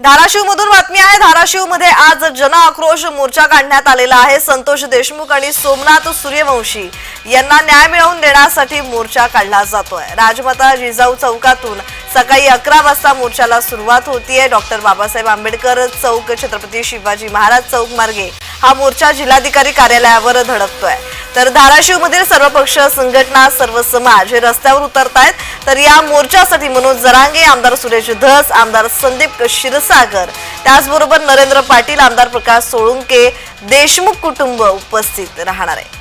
धाराशिव मधून बातमी आहे. धाराशिवमध्ये आज जन आक्रोश मोर्चा काढण्यात आलेला आहे. संतोष देशमुख आणि सोमनाथ सूर्यवंशी यांना न्याय मिळवून देण्यासाठी मोर्चा काढला जातोय. राजमाता जिजाऊ चौकातून सकाळी अकरा वाजता मोर्चाला सुरुवात होतीये. डॉक्टर बाबासाहेब आंबेडकर चौक छत्रपती शिवाजी महाराज चौक मार्गे हा मोर्चा जिल्हाधिकारी कार्यालयावर धडकतोय. तर धाराशिव मधील सर्व पक्ष संघटना सर्व समाज हे रस्त्यावर उतरतायत. तर या मोर्चासाठी मनोज जरांगे आमदार सुरेश धस आमदार संदीप क्षीरसागर त्याचबरोबर नरेंद्र पाटील आमदार प्रकाश सोळुंके देशमुख कुटुंब उपस्थित राहणार आहे.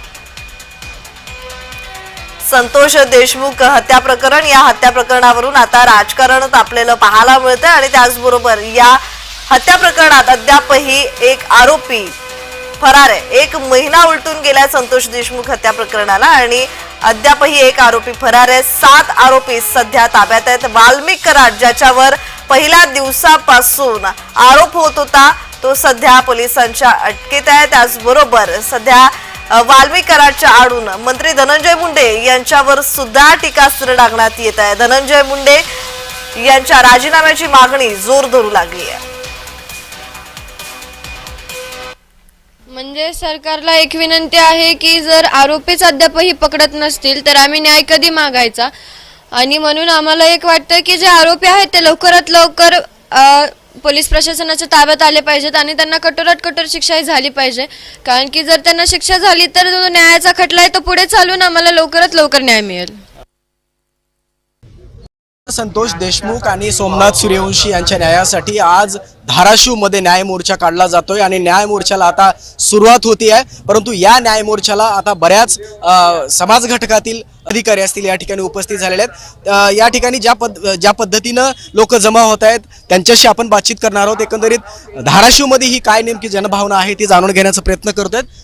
संतोष देशमुख हत्या प्रकरण या हत्या प्रकरणावरून आता राजकारण तापलेलं पाहायला मिळतंय आणि त्याचबरोबर या हत्या प्रकरणात अद्यापही एक आरोपी फरार आहे. एक महिना उलटून गेलाय संतोष देशमुख हत्या प्रकरणाला आणि अद्यापही एक आरोपी फरार आहे. सात आरोपी सध्या ताब्यात आहेत. वाल्मिक कराड ज्याच्यावर पहिल्या दिवसापासून आरोप होत होता तो सध्या पोलिसांच्या अटकेत आहे. त्याचबरोबर सध्या वाल्मिक कराडच्या आडून मंत्री धनंजय मुंडे यांच्यावर सुद्धा टीकास्त्र डागण्यात येत आहे. धनंजय मुंडे यांच्या राजीनाम्याची मागणी जोर धरू लागली आहे. म्हणजे सरकारला एक विनंती आहे की जर आरोपीच अद्यापही पकडत नसतील तर आम्ही न्याय कधी मागायचा? आणि म्हणून आम्हाला एक वाटतं की जे आरोपी आहेत ते लवकरात लवकर अ, पोलीस प्रशासनाच्या ताब्यात आले पाहिजेत आणि त्यांना कठोरात कठोर शिक्षाही झाली पाहिजे. कारण की जर त्यांना शिक्षा झाली तर जो न्यायाचा खटला आहे तो पुढे चालून आम्हाला लवकरात लवकर न्याय मिळेल. संतोष देशमुख आणि सोमनाथ सूर्यवंशी यांच्या न्यायासाठी आज धाराशिवमध्ये न्याय मोर्चा काढला जातोय आणि न्याय मोर्चाला आता सुरुवात होती आहे परंतु या न्याय मोर्चाला आता बऱ्याच समाज घटकातील अधिकारी असतील या ठिकाणी उपस्थित झालेले आहेत. या ठिकाणी ज्या पद ज्या पद्धतीनं लोक जमा होत आहेत त्यांच्याशी आपण बातचीत करणार आहोत. एकंदरीत धाराशिवमध्ये ही काय नेमकी जनभावना आहे ती जाणून घेण्याचा प्रयत्न करत आहेत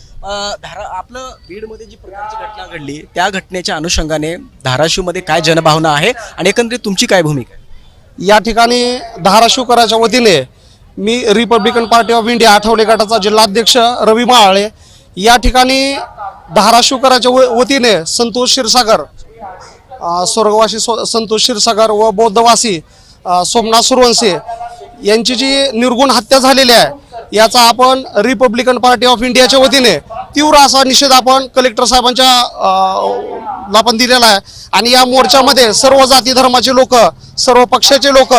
धारा आपलं बीडमध्ये जी प्रकारची घटना घडली त्या घटनेच्या अनुषंगाने धाराशिवमध्ये काय जनभावना आहे आणि एकंदरीत तुमची काय भूमिका आहे? या ठिकाणी धाराशिवकराच्या वतीने मी Republican Party of India Athawale गटाचा जिल्हाध्यक्ष रवी माळे या ठिकाणी धाराशिवकराच्या व- वतीने संतोष क्षीरसागर स्वर्गवासी सो- संतोष क्षीरसागर व बौद्धवासी सोमनाथ सुरवंशी यांची जी निर्गुण हत्या झालेली आहे याचा आपण रिपब्लिकन पार्टी ऑफ इंडियाच्या वतीने तीव्र असा निषेध आपण कलेक्टर साहेबांच्या अ, ला पण दिलेला आहे. आणि या मोर्चामध्ये सर्व जाती धर्माचे लोक सर्व पक्षाचे लोक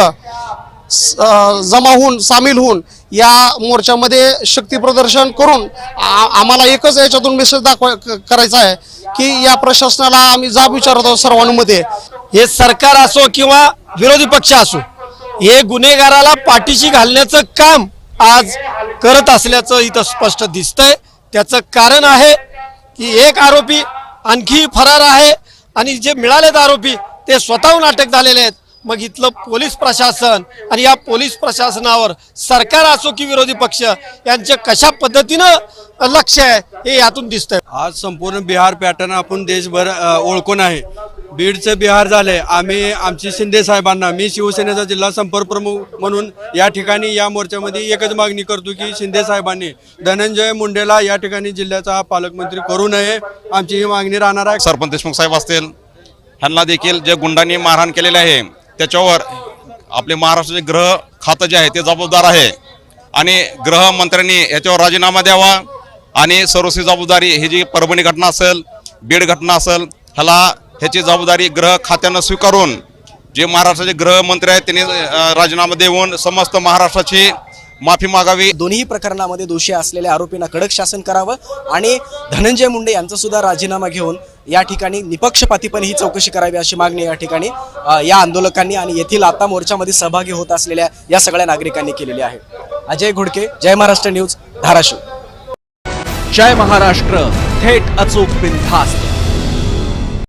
जमा होऊन सामील होऊन या मोर्चामध्ये शक्ती प्रदर्शन करून आ- आम्हाला एकच याच्यातून मेसेज दाखवा क- करायचा आहे की या प्रशासनाला आम्ही जाब विचारत आहोत सर्वांमध्ये. हे सरकार असो किंवा विरोधी पक्ष असो हे गुन्हेगाराला पाठीशी घालण्याचं काम आज करत असल्याचं इथं स्पष्ट दिसतंय. त्याचं कारण आहे की एक आरोपी आणखी फरार आहे आणि जे मिळालेत आरोपी ते स्वतःहून अटक झालेले आहेत. मग इथलं पोलीस प्रशासन आणि या पोलीस प्रशासनावर सरकार असो की विरोधी पक्ष यांचे कशा पद्धतीनं लक्ष आहे हे यातून दिसतंय. आज संपूर्ण बिहार पॅटर्न आपण देशभर ओळखून आहे. बीडचं बिहार झालंय. आम्ही आमची शिंदे साहेबांना मी शिवसेनेचा जिल्हा संपर्क प्रमुख म्हणून या ठिकाणी या मोर्चामध्ये एकच मागणी करतो की शिंदे साहेबांनी धनंजय मुंडेला या ठिकाणी जिल्ह्याचा पालकमंत्री करू नये. आमची ही मागणी राहणार आहे. सरपंच देशमुख साहेब असतील ह्यांना देखील जे गुंडांनी मारहाण केलेले आहे त्याच्यावर आपले महाराष्ट्राचे ग्रह खातं जे आहे ते जबाबदार आहे. आणि गृहमंत्र्यांनी याच्यावर राजीनामा द्यावा. आणि सर्वस्वी जबाबदारी ही जी परभणी घटना असेल बीड घटना असेल ह्याला ह्याची जबाबदारी ग्रह खात्यानं स्वीकारून जे महाराष्ट्राचे गृहमंत्री आहेत त्यांनी राजीनामा देऊन समस्त महाराष्ट्राची माफी मागावी. दोन्ही प्रकरणामध्ये दोषी असलेल्या आरोपींना कडक शासन करावं आणि धनंजय मुंडे यांचा सुद्धा राजीनामा घेऊन या ठिकाणी निपक्षपातीपणे ही चौकशी करावी अशी मागणी या ठिकाणी या आंदोलकांनी आणि येथील आता मोर्चामध्ये सहभागी होत असलेल्या या सगळ्या नागरिकांनी केलेली आहे. अजय घोडके जय महाराष्ट्र न्यूज धाराशिव. जय महाराष्ट्र थेट अचूक बिनधास्त.